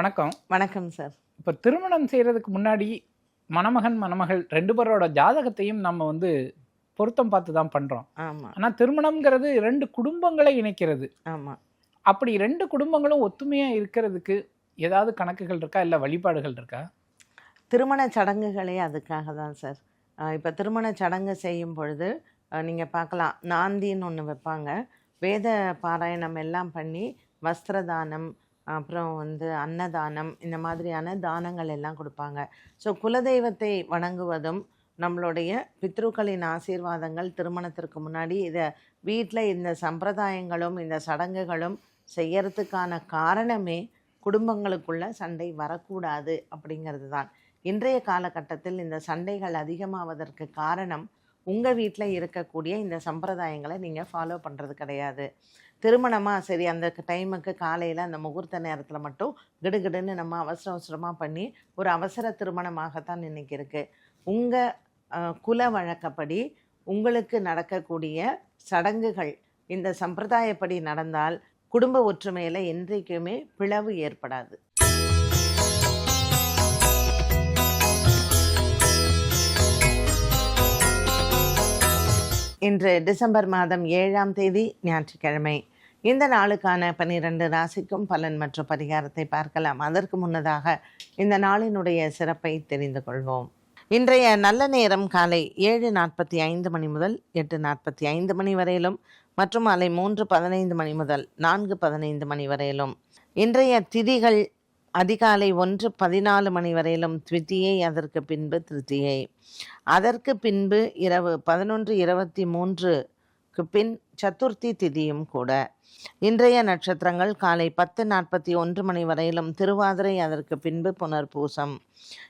வணக்கம். வணக்கம் சார். இப்போ திருமணம் செய்கிறதுக்கு முன்னாடி மணமகன் மணமகள் ரெண்டு பேரோட ஜாதகத்தையும் நம்ம வந்து பொருத்தம் பார்த்து தான் பண்ணுறோம் ஆமாம் ஆனால் திருமணம்ங்கிறது ரெண்டு குடும்பங்களை இணைக்கிறது. ஆமாம் அப்படி ரெண்டு குடும்பங்களும் ஒத்துமையாக இருக்கிறதுக்கு ஏதாவது கணக்குகள் இருக்கா? இல்லை வழிபாடுகள் இருக்கா? திருமண சடங்குகளே அதுக்காக தான் சார். இப்போ திருமண சடங்கு செய்யும் பொழுது நீங்கள் பார்க்கலாம். நாந்தின்னு ஒன்று வைப்பாங்க. வேத பாராயணம் எல்லாம் பண்ணி வஸ்திரதானம் அப்புறம் வந்து அன்னதானம் இந்த மாதிரியான தானங்கள் எல்லாம் கொடுப்பாங்க. ஸோ குலதெய்வத்தை வணங்குவதும் நம்மளுடைய பித்ருக்களின் ஆசீர்வாதங்கள் திருமணத்திற்கு முன்னாடி இதை வீட்டில் இந்த சம்பிரதாயங்களும் இந்த சடங்குகளும் செய்யறதுக்கான காரணமே குடும்பங்களுக்குள்ள சண்டை வரக்கூடாது அப்படிங்கிறது தான். இன்றைய காலகட்டத்தில் இந்த சண்டைகள் அதிகமாவதற்கு காரணம் உங்கள் வீட்டில் இருக்கக்கூடிய இந்த சம்பிரதாயங்களை நீங்கள் ஃபாலோ பண்ணுறது கிடையாது. திருமணமாக சரி அந்த டைமுக்கு காலையில் அந்த முகூர்த்த நேரத்தில் மட்டும் கிடுகிடுன்னு நம்ம அவசர அவசரமாக பண்ணி ஒரு அவசர திருமணமாகத்தான் இன்றைக்கி இருக்குது உங்கள் குல வழக்கப்படி உங்களுக்கு நடக்கக்கூடிய சடங்குகள் இந்த சம்பிரதாயப்படி நடந்தால் குடும்ப ஒற்றுமையில் என்றைக்குமே பிளவு ஏற்படாது. இன்று டிசம்பர் மாதம் ஏழாம் தேதி ஞாயிற்றுக்கிழமை. இந்த நாளுக்கான பன்னிரண்டு ராசிக்கும் பலன் மற்றும் பரிகாரத்தை பார்க்கலாம். அதற்கு முன்னதாக இந்த நாளினுடைய சிறப்பை தெரிந்து கொள்வோம். இன்றைய நல்ல நேரம் காலை ஏழு நாற்பத்தி ஐந்து மணி முதல் எட்டு நாற்பத்தி ஐந்து மணி வரையிலும் மற்றும் மாலை மூன்று பதினைந்து மணி முதல் நான்கு பதினைந்து மணி வரையிலும். இன்றைய திதிகள் அதிகாலை ஒன்று பதினாலு மணி வரையிலும் த்வித்தியை அதற்கு பின்பு திருத்தியை. அதற்கு பின்பு இரவு பதினொன்று இருபத்தி மூன்று பின் சதுர்த்தி திதியும் கூட. இன்றைய நட்சத்திரங்கள் காலை பத்து நாற்பத்தி ஒன்று மணி வரையிலும் திருவாதிரை அதற்கு பின்பு புனர்பூசம்.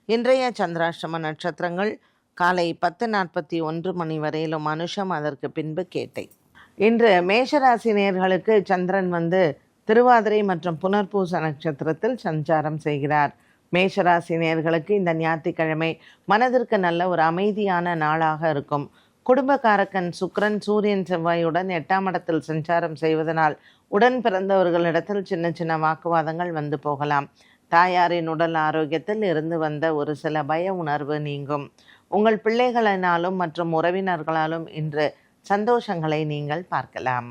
இன்றைய சந்திராஷ்டம நட்சத்திரங்கள் காலை பத்து நாற்பத்தி ஒன்று மணி வரையிலும் மனுஷம் அதற்கு பின்பு கேட்டை. இன்று மேஷராசி நேர்களுக்கு சந்திரன் வந்து திருவாதிரை மற்றும் புனர்பூச நட்சத்திரத்தில் சஞ்சாரம் செய்கிறார். மேஷராசி நேர்களுக்கு இந்த ஞாயிற்றுக்கிழமை மனதிற்கு நல்ல ஒரு அமைதியான நாளாக இருக்கும். குடும்பக்காரக்கன் சுக்கிரன் சூரியன் செவ்வாயுடன் எட்டாம் இடத்தில் சஞ்சாரம் செய்வதனால் உடன் பிறந்தவர்களிடத்தில் சின்ன சின்ன வாக்குவாதங்கள் வந்து போகலாம். தாயாரின் உடல் ஆரோக்கியத்தில் இருந்து வந்த ஒரு சில பய உணர்வு நீங்கும். உங்கள் பிள்ளைகளினாலும் மற்றும் உறவினர்களாலும் இன்று சந்தோஷங்களை நீங்கள் பார்க்கலாம்.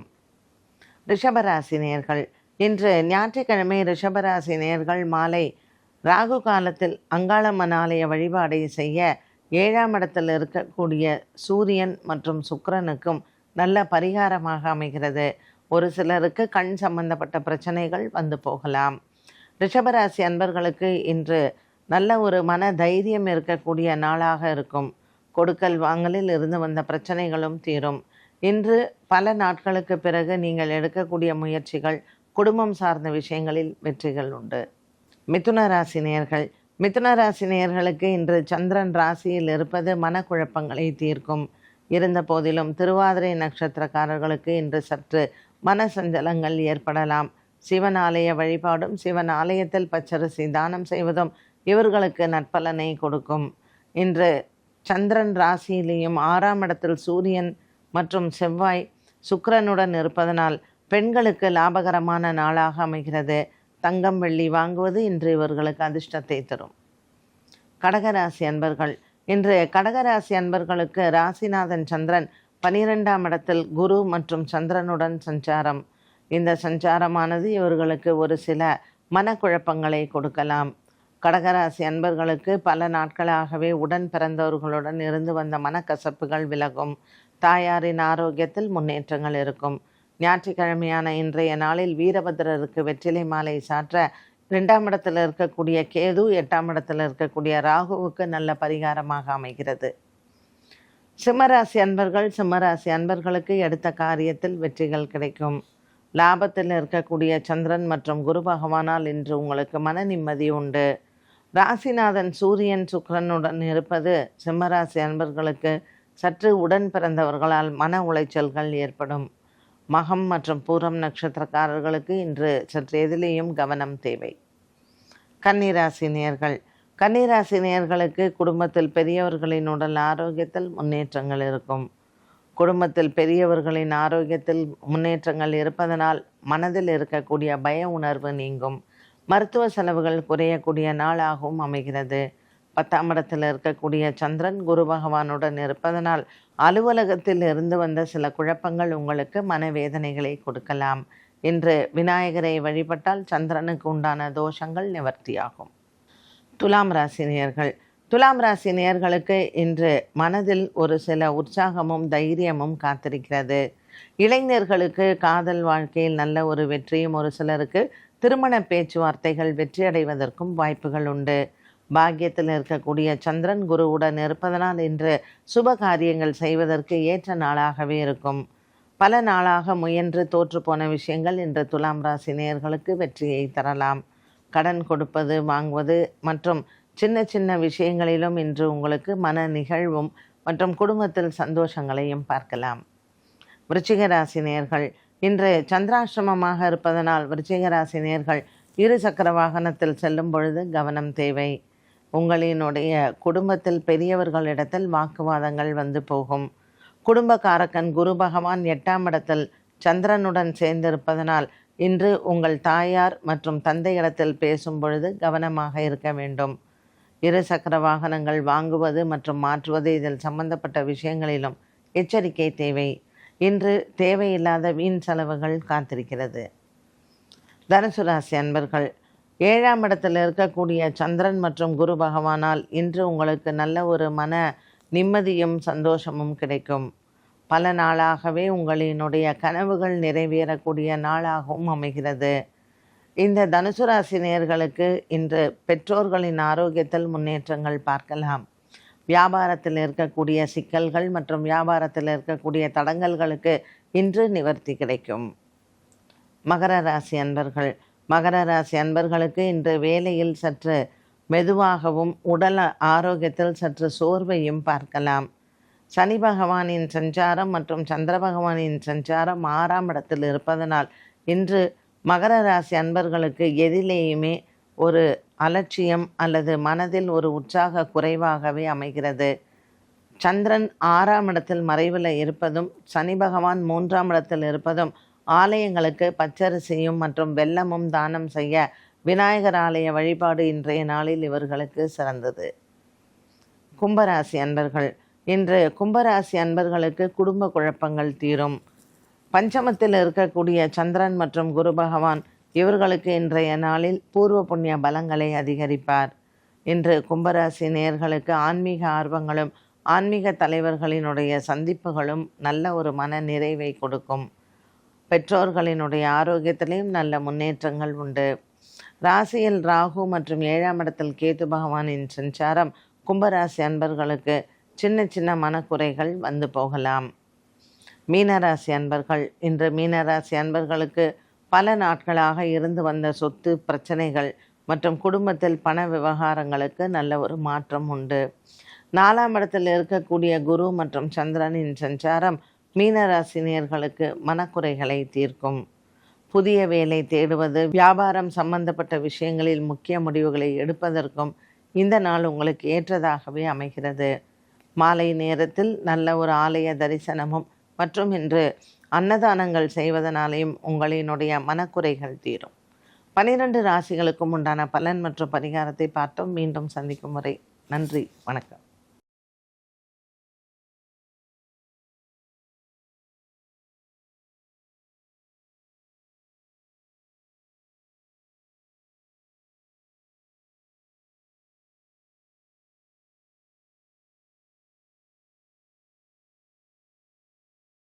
ரிஷபராசி நேர்கள். இன்று ஞாயிற்றுக்கிழமை ரிஷபராசி நேர்கள் மாலை ராகு காலத்தில் அங்காளம்மன் ஆலய வழிபாடை செய்ய ஏழாம் இடத்தில் இருக்கக்கூடிய சூரியன் மற்றும் சுக்கரனுக்கும் நல்ல பரிகாரமாக அமைகிறது. ஒரு சிலருக்கு கண் சம்பந்தப்பட்ட பிரச்சனைகள் வந்து போகலாம். ரிஷபராசி அன்பர்களுக்கு இன்று நல்ல ஒரு மன தைரியம் இருக்கக்கூடிய நாளாக இருக்கும். கொடுக்கல் வாங்கலில் இருந்து வந்த பிரச்சனைகளும் தீரும். இன்று பல நாட்களுக்கு பிறகு நீங்கள் எடுக்கக்கூடிய முயற்சிகள் குடும்பம் சார்ந்த விஷயங்களில் வெற்றிகள் உண்டு. மிதுன ராசி நேர்கள் மிதுன ராசி நேயர்களுக்கு இன்று சந்திரன் ராசியில் இருப்பது மனக்குழப்பங்களை தீர்க்கும். இருந்த போதிலும் திருவாதிரை நட்சத்திரக்காரர்களுக்கு இன்று சற்று மன சஞ்சலங்கள் ஏற்படலாம். சிவன் ஆலய வழிபாடும் சிவன் ஆலயத்தில் பச்சரிசி தானம் செய்வதும் இவர்களுக்கு நற்பலனை கொடுக்கும். இன்று சந்திரன் ராசியிலேயும் ஆறாம் இடத்தில் சூரியன் மற்றும் செவ்வாய் சுக்கரனுடன் இருப்பதனால் பெண்களுக்கு லாபகரமான நாளாக அமைகிறது. தங்கம் வெள்ளி வாங்குவது இன்று இவர்களுக்கு அதிர்ஷ்டத்தை தரும். கடகராசி அன்பர்கள் இன்று கடகராசி அன்பர்களுக்கு ராசிநாதன் சந்திரன் பனிரெண்டாம் இடத்தில் குரு மற்றும் சந்திரனுடன் சஞ்சாரம். இந்த சஞ்சாரமானது இவர்களுக்கு ஒரு சில மனக்குழப்பங்களை கொடுக்கலாம். கடகராசி அன்பர்களுக்கு பல நாட்களாகவே உடன் பிறந்தவர்களுடன் இருந்து வந்த மனக்கசப்புகள் விலகும். தாயாரின் ஆரோக்கியத்தில் முன்னேற்றங்கள் இருக்கும். ஞாயிற்றுக்கிழமையான இன்றைய நாளில் வீரபத்ரருக்கு வெற்றிலை மாலை சாற்ற ரெண்டாம் இடத்தில் இருக்கக்கூடிய கேது எட்டாம் இடத்தில் இருக்கக்கூடிய ராகுவுக்கு நல்ல பரிகாரமாக அமைகிறது. சிம்மராசி அன்பர்கள் சிம்மராசி அன்பர்களுக்கு எடுத்த காரியத்தில் வெற்றிகள் கிடைக்கும். லாபத்தில் இருக்கக்கூடிய சந்திரன் மற்றும் குரு பகவானால் இன்று உங்களுக்கு மன நிம்மதி உண்டு. ராசிநாதன் சூரியன் சுக்கரனுடன் இருப்பது சிம்மராசி அன்பர்களுக்கு சற்று உடன் பிறந்தவர்களால் மன உளைச்சல்கள் ஏற்படும். மகம் மற்றும் பூரம் நட்சத்திரக்காரர்களுக்கு இன்று சற்று எதிலேயும் கவனம் தேவை. கன்னிராசினியர்கள். கன்னிராசினியர்களுக்கு குடும்பத்தில் பெரியவர்களின் உடல் ஆரோக்கியத்தில் முன்னேற்றங்கள் இருக்கும். குடும்பத்தில் பெரியவர்களின் ஆரோக்கியத்தில் முன்னேற்றங்கள் இருப்பதனால் மனதில் இருக்கக்கூடிய பய உணர்வு நீங்கும். மருத்துவ செலவுகள் குறையக்கூடிய நாளாகவும் அமைகிறது. பத்தாம் இடத்தில் இருக்கக்கூடிய சந்திரன் குரு பகவானுடன் இருப்பதனால் அலுவலகத்தில் இருந்து வந்த சில குழப்பங்கள் உங்களுக்கு மனவேதனைகளை கொடுக்கலாம். இன்று விநாயகரை வழிபட்டால் சந்திரனுக்கு உண்டான தோஷங்கள் நிவர்த்தியாகும். துலாம் ராசினியர்கள் துலாம் ராசினியர்களுக்கு இன்று மனதில் ஒரு சில உற்சாகமும் தைரியமும் காத்திருக்கிறது. இளைஞர்களுக்கு காதல் வாழ்க்கையில் நல்ல ஒரு வெற்றியும் ஒரு சிலருக்கு திருமண பேச்சுவார்த்தைகள் வெற்றியடைவதற்கும் வாய்ப்புகள் உண்டு. பாக்கியத்தில் இருக்கக்கூடிய சந்திரன் குருவுடன் இருப்பதனால் இன்று சுப காரியங்கள் செய்வதற்கு ஏற்ற நாளாகவே இருக்கும். பல நாளாக முயன்று தோற்றுப்போன விஷயங்கள் இன்று துலாம் ராசி நேயர்களுக்கு வெற்றியை தரலாம். கடன் கொடுப்பது வாங்குவது மற்றும் சின்ன சின்ன விஷயங்களிலும் இன்று உங்களுக்கு மன நிகழ்வும் மற்றும் குடும்பத்தில் சந்தோஷங்களையும் பார்க்கலாம். விருச்சிக ராசி நேர்கள் இன்று சந்திராசிரமமாக இருப்பதனால் விருச்சிக ராசி நேர்கள் இரு சக்கர வாகனத்தில் செல்லும் பொழுது கவனம் தேவை. உங்களினுடைய குடும்பத்தில் பெரியவர்களிடத்தில் வாக்குவாதங்கள் வந்து போகும். குடும்பக்காரக்கன் குரு பகவான் எட்டாம் இடத்தில் சந்திரனுடன் சேர்ந்திருப்பதனால் இன்று உங்கள் தாயார் மற்றும் தந்தையிடத்தில் பேசும் பொழுது கவனமாக இருக்க வேண்டும். இரு சக்கர வாகனங்கள் வாங்குவது மற்றும் மாற்றுவது இதில் சம்பந்தப்பட்ட விஷயங்களிலும் எச்சரிக்கை தேவை. இன்று தேவையில்லாத வீண் செலவுகள் காத்திருக்கிறது. தனுசு ராசி அன்பர்கள் ஏழாம் இடத்தில் இருக்கக்கூடிய சந்திரன் மற்றும் குரு பகவானால் இன்று உங்களுக்கு நல்ல ஒரு மன நிம்மதியும் சந்தோஷமும் கிடைக்கும். பல நாளாகவே உங்களினுடைய கனவுகள் நிறைவேறக்கூடிய நாளாகவும் அமைகிறது. இந்த தனுசு ராசி நேர்களுக்கு இன்று பெற்றோர்களின் ஆரோக்கியத்தில் முன்னேற்றங்கள் பார்க்கலாம். வியாபாரத்தில் இருக்கக்கூடிய சிக்கல்கள் மற்றும் வியாபாரத்தில் இருக்கக்கூடிய தடங்கல்களுக்கு இன்று நிவர்த்தி கிடைக்கும். மகர ராசி அன்பர்கள் மகர ராசி அன்பர்களுக்கு இன்று வேலையில் சற்று மெதுவாகவும் உடல் ஆரோக்கியத்தில் சற்று சோர்வையும் பார்க்கலாம். சனி பகவானின் சஞ்சாரம் மற்றும் சந்திர பகவானின் சஞ்சாரம் ஆறாம் இடத்தில் இருப்பதனால் இன்று மகர ராசி அன்பர்களுக்கு எதிலேயுமே ஒரு அலட்சியம் அல்லது மனதில் ஒரு உற்சாக குறைவாகவே அமைகிறது. சந்திரன் ஆறாம் இடத்தில் மறைவில் இருப்பதும் சனி பகவான் மூன்றாம் இடத்தில் இருப்பதும் ஆலயங்களுக்கு பச்சரிசியும் மற்றும் வெல்லமும் தானம் செய்ய விநாயகர் ஆலய வழிபாடு இன்றைய நாளில் இவர்களுக்கு சிறந்தது. கும்பராசி அன்பர்கள் இன்று கும்பராசி அன்பர்களுக்கு குடும்ப குழப்பங்கள் தீரும். பஞ்சமத்தில் இருக்கக்கூடிய சந்திரன் மற்றும் குரு பகவான் இவர்களுக்கு இன்றைய நாளில் பூர்வ புண்ணிய பலங்களை அதிகரிப்பார். இன்று கும்பராசி நேர்களுக்கு ஆன்மீக ஆர்வங்களும் ஆன்மீக தலைவர்களினுடைய சந்திப்புகளும் நல்ல ஒரு மன நிறைவை கொடுக்கும். பெற்றோர்களினுடைய ஆரோக்கியத்திலையும் நல்ல முன்னேற்றங்கள் உண்டு. ராசியில் ராகு மற்றும் ஏழாம் இடத்தில் கேது பகவானின் சஞ்சாரம் கும்பராசி அன்பர்களுக்கு சின்ன சின்ன மனக்குறைகள் வந்து போகலாம். மீனராசி அன்பர்கள் இன்று மீனராசி அன்பர்களுக்கு பல நாட்களாக இருந்து வந்த சொத்து பிரச்சனைகள் மற்றும் குடும்பத்தில் பண விவகாரங்களுக்கு நல்ல ஒரு மாற்றம் உண்டு. நாலாம் இடத்தில் இருக்கக்கூடிய குரு மற்றும் சந்திரனின் சஞ்சாரம் மீனராசினியர்களுக்கு மனக்குறைகளை தீர்க்கும். புதிய வேலை தேடுவது வியாபாரம் சம்பந்தப்பட்ட விஷயங்களில் முக்கிய முடிவுகளை எடுப்பதற்கும் இந்த நாள் உங்களுக்கு ஏற்றதாகவே அமைகிறது. மாலை நேரத்தில் நல்ல ஒரு ஆலய தரிசனமும் மற்றும் இன்று அன்னதானங்கள் செய்வதனாலேயும் உங்களினுடைய மனக்குறைகள் தீரும். பனிரெண்டு ராசிகளுக்கும் உண்டான பலன் மற்றும் பரிகாரத்தை பார்த்தோம். மீண்டும் சந்திக்கும் முறை நன்றி வணக்கம்.